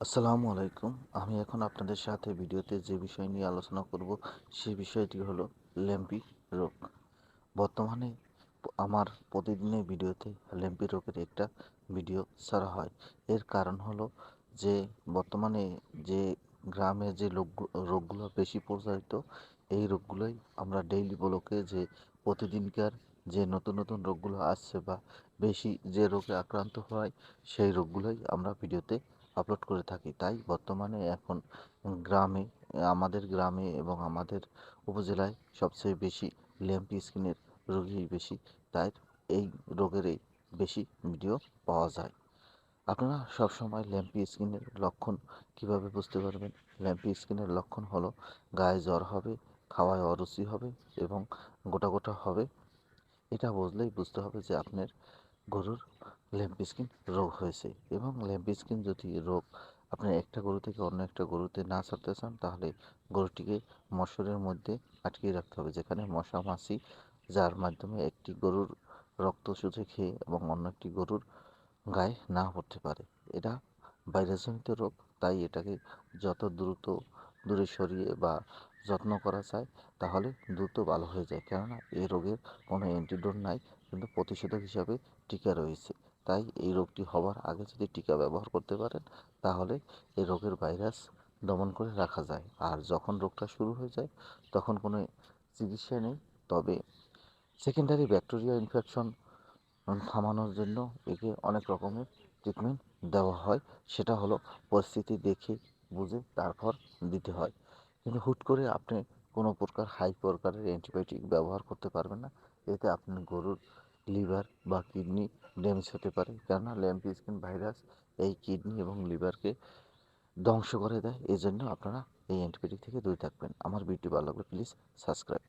আসসালামু আলাইকুম। আমি এখন আপনাদের সাথে ভিডিওতে যে বিষয় নিয়ে আলোচনা করব, সেই বিষয়টি হলো ল্যাম্পি রোগ। বর্তমানে আমার প্রতিদিনের ভিডিওতে ল্যাম্পি রোগের একটা ভিডিও ছাড়া হয়। এর কারণ হলো যে, বর্তমানে যে গ্রামে যে রোগ রোগগুলো বেশি প্রচারিত এই রোগগুলোই আমরা ডেইলি ব্লকে যে প্রতিদিনকার যে নতুন নতুন রোগগুলো আসছে বা বেশি যে রোগে আক্রান্ত হয়, সেই রোগগুলোই আমরা ভিডিওতে আপলোড করে থাকি। তাই বর্তমানে এখন গ্রামে, আমাদের গ্রামে এবং আমাদের উপজেলায় সবচেয়ে বেশি ল্যাম্পি স্কিনের রোগী বেশি। তাই এই রোগেরই বেশি ভিডিও পাওয়া যায়। আপনারা সবসময় ল্যাম্পি স্কিনের লক্ষণ কীভাবে বুঝতে পারবেন? ল্যাম্পি স্কিনের লক্ষণ হলো গায়ে জ্বর হবে, খাওয়ায় অরুচি হবে এবং গোটা গোটা হবে। এটা বুঝলেই বুঝতে হবে যে আপনার গরুর ল্যাম্পি স্কিন রোগ হয়েছে এবং ল্যাম্পি স্কিন যদি রোগ আপনি একটা গরু থেকে অন্য একটা গরুতে না ছাড়তে চান, তাহলে গরুটিকে মশারের মধ্যে আটকিয়ে রাখতে হবে, যেখানে মশা, মাছি, যার মাধ্যমে একটি গরুর রক্ত শুষে খেয়ে এবং অন্য একটি গরুর গায়ে না পড়তে পারে। এটা ভাইরাসজনিত রোগ, তাই এটাকে যত দ্রুত দূরে সরিয়ে বা যত্ন করা যায়, তাহলে দ্রুত ভালো হয়ে যায়। কেননা এই রোগের কোনো অ্যান্টিডোট নাই, কিন্তু প্রতিষেধক হিসাবে টিকা রয়েছে। তাই এই রোগটি হওয়ার আগে যদি টিকা ব্যবহার করতে পারেন, তাহলে এই রোগের ভাইরাস দমন করে রাখা যায়। আর যখন রোগটা শুরু হয়ে যায়, তখন কোনো চিকিৎসা নেই। তবে সেকেন্ডারি ব্যাকটেরিয়া ইনফেকশন থামানোর জন্য একে অনেক রকমের ট্রিটমেন্ট দেওয়া হয়। সেটা হলো পরিস্থিতি দেখে, বুঝে, তারপর দিতে হয়। কিন্তু হুট করে আপনি কোনো প্রকার হাই প্রকারের অ্যান্টিবায়োটিক ব্যবহার করতে পারবেন না। এতে আপনার গরুর লিভার বা কিডনি ড্যামেজ হতে পারে। কেননা ল্যাম্পি স্কিন ভাইরাস এই কিডনি এবং লিভারকে ধ্বংস করে দেয়। এই জন্য আপনারা এই অ্যান্টিবায়োটিক থেকে দূরে থাকবেন। আমার ভিডিও ভালো লাগলে প্লিজ সাবস্ক্রাইব।